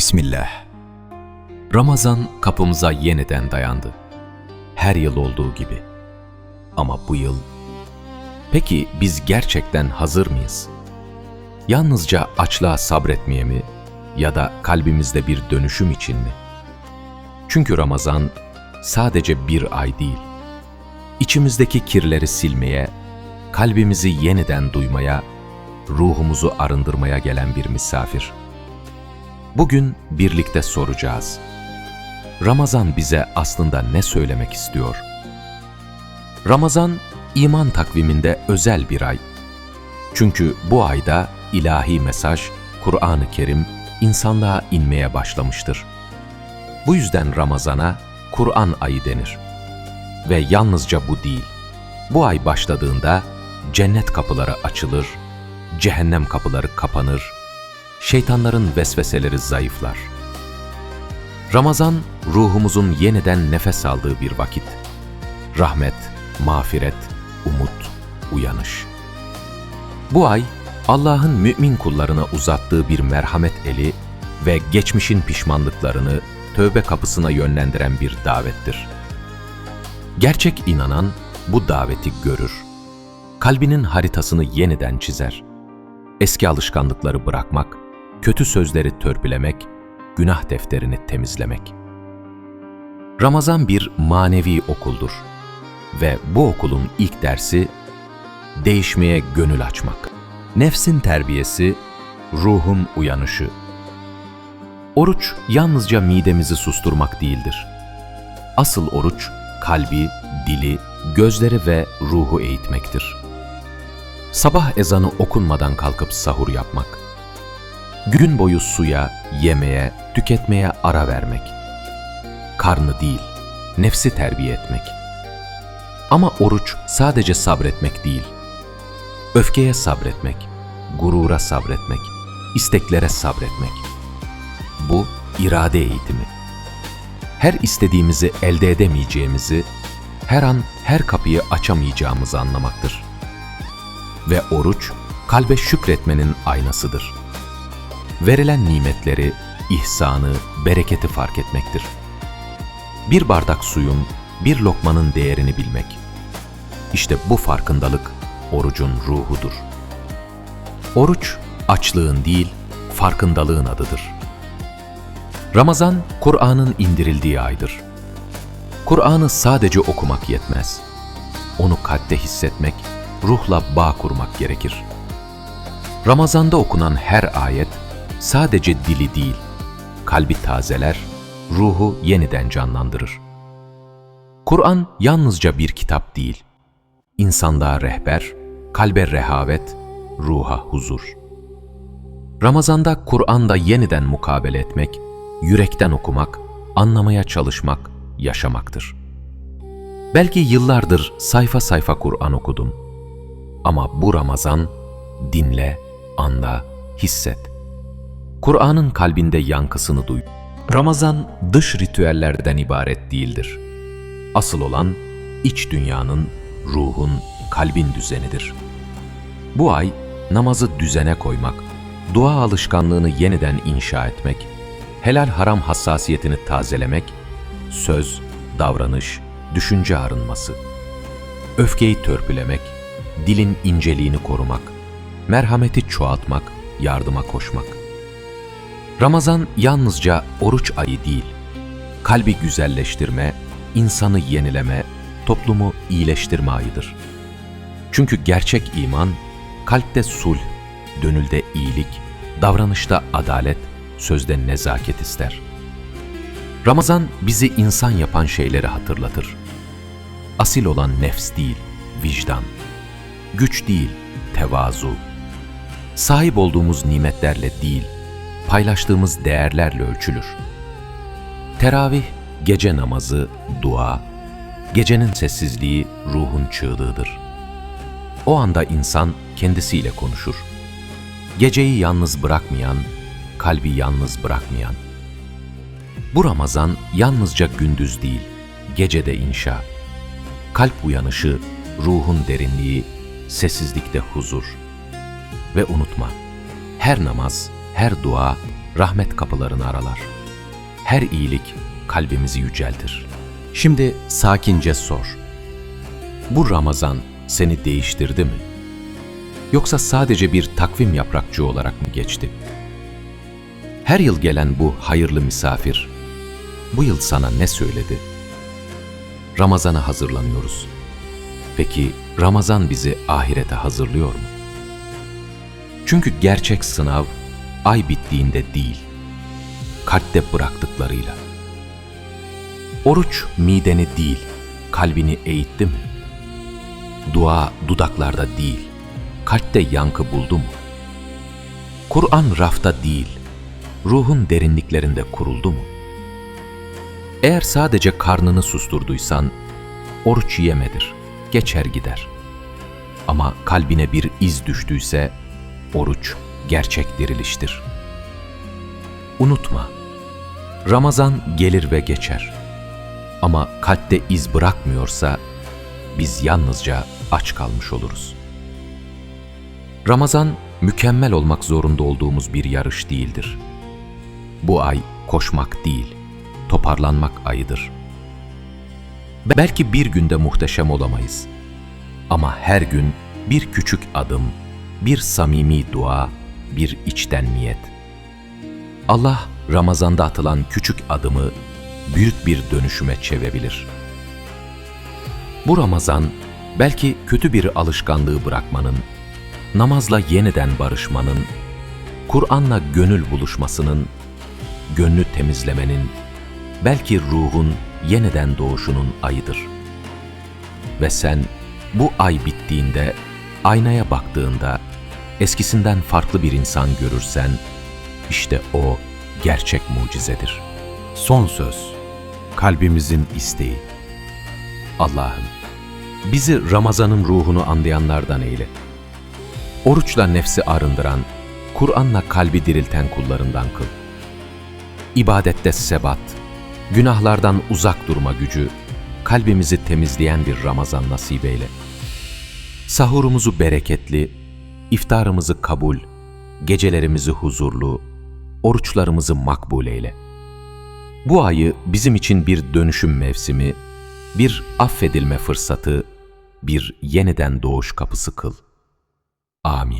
Bismillah. Ramazan kapımıza yeniden dayandı. Her yıl olduğu gibi. Ama bu yıl... Peki biz gerçekten hazır mıyız? Yalnızca açlığa sabretmeye mi ya da kalbimizde bir dönüşüm için mi? Çünkü Ramazan sadece bir ay değil. İçimizdeki kirleri silmeye, kalbimizi yeniden duymaya, ruhumuzu arındırmaya gelen bir misafir. Bugün birlikte soracağız. Ramazan bize aslında ne söylemek istiyor? Ramazan, iman takviminde özel bir ay. Çünkü bu ayda ilahi mesaj, Kur'an-ı Kerim insanlığa inmeye başlamıştır. Bu yüzden Ramazan'a Kur'an ayı denir. Ve yalnızca bu değil. Bu ay başladığında cennet kapıları açılır, cehennem kapıları kapanır, şeytanların vesveseleri zayıflar. Ramazan, ruhumuzun yeniden nefes aldığı bir vakit. Rahmet, mağfiret, umut, uyanış. Bu ay, Allah'ın mümin kullarına uzattığı bir merhamet eli ve geçmişin pişmanlıklarını tövbe kapısına yönlendiren bir davettir. Gerçek inanan bu daveti görür. Kalbinin haritasını yeniden çizer. Eski alışkanlıkları bırakmak, kötü sözleri törpülemek, günah defterini temizlemek. Ramazan bir manevi okuldur ve bu okulun ilk dersi değişmeye gönül açmak. Nefsin terbiyesi, ruhun uyanışı. Oruç yalnızca midemizi susturmak değildir. Asıl oruç kalbi, dili, gözleri ve ruhu eğitmektir. Sabah ezanı okunmadan kalkıp sahur yapmak. Gün boyu suya, yemeğe, tüketmeye ara vermek. Karnı değil, nefsi terbiye etmek. Ama oruç sadece sabretmek değil. Öfkeye sabretmek, gurura sabretmek, isteklere sabretmek. Bu irade eğitimi. Her istediğimizi elde edemeyeceğimizi, her an her kapıyı açamayacağımızı anlamaktır. Ve oruç, kalbe şükretmenin aynasıdır. Verilen nimetleri, ihsanı, bereketi fark etmektir. Bir bardak suyun, bir lokmanın değerini bilmek. İşte bu farkındalık orucun ruhudur. Oruç, açlığın değil, farkındalığın adıdır. Ramazan, Kur'an'ın indirildiği aydır. Kur'an'ı sadece okumak yetmez. Onu kalpte hissetmek, ruhla bağ kurmak gerekir. Ramazanda okunan her ayet sadece dili değil, kalbi tazeler, ruhu yeniden canlandırır. Kur'an yalnızca bir kitap değil, insanlığa rehber, kalbe rehavet, ruha huzur. Ramazanda Kur'an'da yeniden mukabele etmek, yürekten okumak, anlamaya çalışmak, yaşamaktır. Belki yıllardır sayfa sayfa Kur'an okudum. Ama bu Ramazan dinle, anla, hisset. Kur'an'ın kalbinde yankısını duy. Ramazan dış ritüellerden ibaret değildir. Asıl olan iç dünyanın, ruhun, kalbin düzenidir. Bu ay namazı düzene koymak, dua alışkanlığını yeniden inşa etmek, helal haram hassasiyetini tazelemek, söz, davranış, düşünce arınması, öfkeyi törpülemek, dilin inceliğini korumak, merhameti çoğaltmak, yardıma koşmak. Ramazan yalnızca oruç ayı değil, kalbi güzelleştirme, insanı yenileme, toplumu iyileştirme ayıdır. Çünkü gerçek iman, kalpte sulh, dönülde iyilik, davranışta adalet, sözde nezaket ister. Ramazan bizi insan yapan şeyleri hatırlatır. Asil olan nefs değil, vicdan. Güç değil, tevazu. Sahip olduğumuz nimetlerle değil, paylaştığımız değerlerle ölçülür. Teravih, gece namazı, dua, gecenin sessizliği ruhun çığlığıdır. O anda insan kendisiyle konuşur. Geceyi yalnız bırakmayan, kalbi yalnız bırakmayan. Bu Ramazan yalnızca gündüz değil, gecede inşa. Kalp uyanışı, ruhun derinliği, sessizlikte huzur. Ve unutma, her namaz, her dua rahmet kapılarını aralar. Her iyilik kalbimizi yüceltir. Şimdi sakince sor. Bu Ramazan seni değiştirdi mi? Yoksa sadece bir takvim yaprakçığı olarak mı geçti? Her yıl gelen bu hayırlı misafir, bu yıl sana ne söyledi? Ramazana hazırlanıyoruz. Peki Ramazan bizi ahirete hazırlıyor mu? Çünkü gerçek sınav ay bittiğinde değil, kalpte bıraktıklarıyla. Oruç mideni değil, kalbini eğitti mi? Dua dudaklarda değil, kalpte yankı buldu mu? Kur'an rafta değil, ruhun derinliklerinde kuruldu mu? Eğer sadece karnını susturduysan, oruç yemedir, geçer gider. Ama kalbine bir iz düştüyse, oruç gerçek diriliştir. Unutma, Ramazan gelir ve geçer. Ama kalpte iz bırakmıyorsa, biz yalnızca aç kalmış oluruz. Ramazan, mükemmel olmak zorunda olduğumuz bir yarış değildir. Bu ay koşmak değil, toparlanmak ayıdır. Belki bir günde muhteşem olamayız. Ama her gün bir küçük adım, bir samimi dua, bir içten niyet. Allah Ramazan'da atılan küçük adımı büyük bir dönüşüme çevirebilir. Bu Ramazan belki kötü bir alışkanlığı bırakmanın, namazla yeniden barışmanın, Kur'an'la gönül buluşmasının, gönlü temizlemenin, belki ruhun yeniden doğuşunun ayıdır. Ve sen bu ay bittiğinde, aynaya baktığında, eskisinden farklı bir insan görürsen, işte o gerçek mucizedir. Son söz, kalbimizin isteği. Allah'ım, bizi Ramazan'ın ruhunu anlayanlardan eyle. Oruçla nefsi arındıran, Kur'an'la kalbi dirilten kullarından kıl. İbadette sebat, günahlardan uzak durma gücü, kalbimizi temizleyen bir Ramazan nasip eyle. Sahurumuzu bereketli, iftarımızı kabul, gecelerimizi huzurlu, oruçlarımızı makbul eyle. Bu ayı bizim için bir dönüşüm mevsimi, bir affedilme fırsatı, bir yeniden doğuş kapısı kıl. Amin.